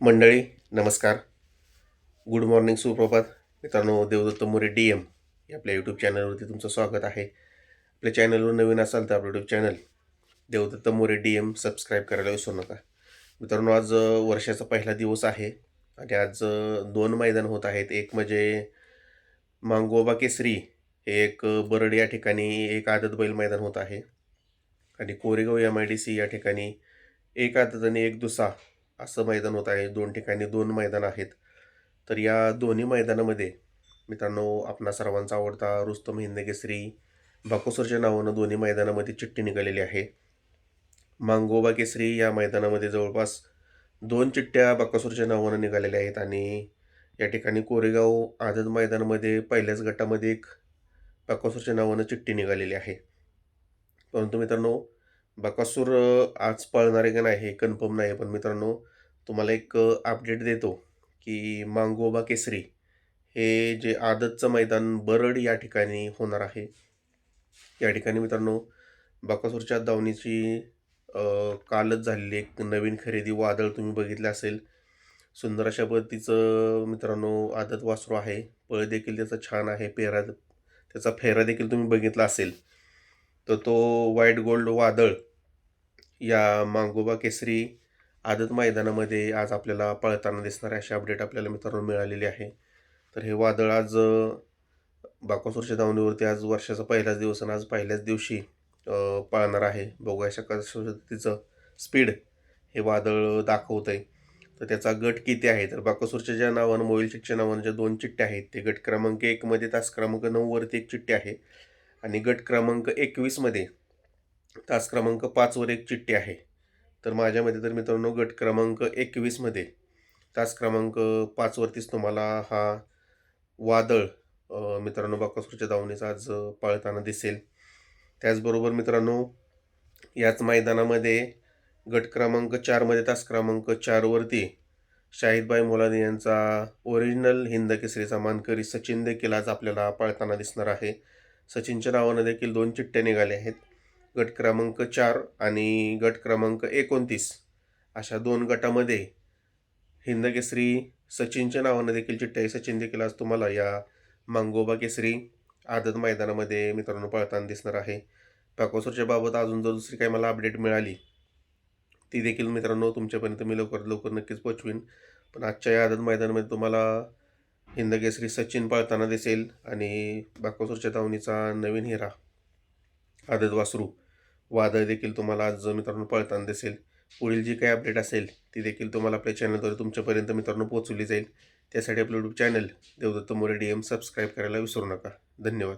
मंडळी नमस्कार. Good morning सुप्रभात. मित्रांनो देवदत्त मोरे डी एम आपल्या यूट्यूब चॅनलवरती तुमचं स्वागत आहे. आपल्या चॅनलवर नवीन असाल तर आपलं YouTube channel Devdatta More D M subscribe करायला विसरू नका. मित्रांनो आज वर्षाचा पहिला दिवस आहे आणि आज दोन मैदान होत आहेत. एक म्हणजे मांगोबा केसरी हे एक बरड या ठिकाणी एक आदत बैल मैदान होत आहे. आणि Koregaon M I D C या ठिकाणी एक आदत आणि एक दुसा असं मैदान होत आहे. दोन ठिकाणी दोन मैदान आहेत. तर या दोन्ही मैदानामध्ये मित्रांनो आपणा सर्वांचा आवडता रुस्तम हिंद केसरी बाकोसरच्या नावानं दोन्ही मैदानामध्ये चिठ्ठी निघालेली आहे. मांगोबा केसरी या मैदानामध्ये जवळपास दोन चिठ्ठ्या बाकासूरच्या नावानं निघालेल्या आहेत आणि या ठिकाणी कोरेगाव आझाद मैदानामध्ये पहिल्याच गटामध्ये एक बाकासूरच्या नावानं चिठ्ठी निघालेली आहे. परंतु मित्रांनो बाकासूर आज पळणार आहे का नाही हे कन्फर्म नाही पण मित्रांनो तुम्हाला एक अपडेट देतो की मांगोबा केसरी हे जे आदतचं मैदान बरड या ठिकाणी होणार आहे. या ठिकाणी मित्रांनो बाकासूरच्या दावणीची कालच झालेली एक नवीन खरेदी वादळ तुम्ही बघितलं असेल. सुंदर अशा पद्धतीचं मित्रांनो आदत वासरू आहे. पळ देखील त्याचा छान आहे. पेरा त्याचा फेरा देखील तुम्ही बघितला असेल. तर तो व्हाईट गोल्ड वादळ या मांगोबा केसरी आदत मैदानामध्ये आज आपल्याला पळताना दिसणारे अशी अपडेट आपल्याला मित्रांनो मिळालेली आहे. तर हे वादळ आज बाकोसूरच्या धावणीवरती दावणीवरती आज वर्षाचा पहिलाच दिवस आणि आज पहिल्याच दिवशी पाळणार पळणार आहे. बघूया अशा कशा तिचं स्पीड हे वादळ दाखवत आहे तर त्याचा गट किती आहे? तर बाकासूरच्या ज्या नावानं मोबाईल चिठ्ठ्या नावानं ज्या दोन चिठ्ठ्या आहेत ते गट क्रमांक एकमध्ये तास क्रमांक नऊवरती एक चिठ्ठी आहे. आणि गट क्रमांक एकवीसमध्ये तास क्रमांक पाचवर एक चिठ्ठी आहे. तर माझ्यामध्ये तर मित्रांनो गट क्रमांक एकवीसमध्ये तास क्रमांक पाचवरतीच तुम्हाला हा वादळ मित्रांनो बाकासूरच्या दावणीचा आज पाळताना दिसेल. त्याचबरोबर मित्रांनो याच मैदानामध्ये गट क्रमांक चारमध्ये तास क्रमांक चारवरती शाहिदबाई मोलानी यांचा ओरिजिनल हिंद केसरीचा मानकरी सचिन देखील आज आपल्याला पाळताना दिसणार आहे. सचिनच्या नावानं देखील दोन चिठ्ठ्या निघाल्या आहेत. गट क्रमांक चार आणि गट क्रमांक एकोणतीस अशा दोन गटामध्ये हिंद केसरी सचिनच्या नावानं देखील चिठ्ठ्या आहे सचिन देखील आज तुम्हाला या मांगोबा केसरी आदत मैदानामध्ये मित्रांनो पळताना दिसणार आहे. पाकोसरच्या बाबत अजून जर दुसरी काही मला अपडेट मिळाली ती देखील मित्रांनो तुमच्यापर्यंत मी लवकर लवकर नक्कीच पोचवीन पण आजच्या या आदत मैदानामध्ये तुम्हाला हिंद केसरी सचिन पळताना दिसेल आणि बाकोसरच्या दावणीचा नवीन हिरा आदत वासरू वादळ देखील तुम्हाला आज मित्रांनो पळताना दिसेल. पुढील जी काही अपडेट असेल ती देखील तुम्हाला आपल्या चॅनलद्वारे तुमच्यापर्यंत मित्रांनो पोहोचवली जाईल. त्यासाठी आपलं YouTube channel Devdatta More D M subscribe करायला विसरू नका. धन्यवाद.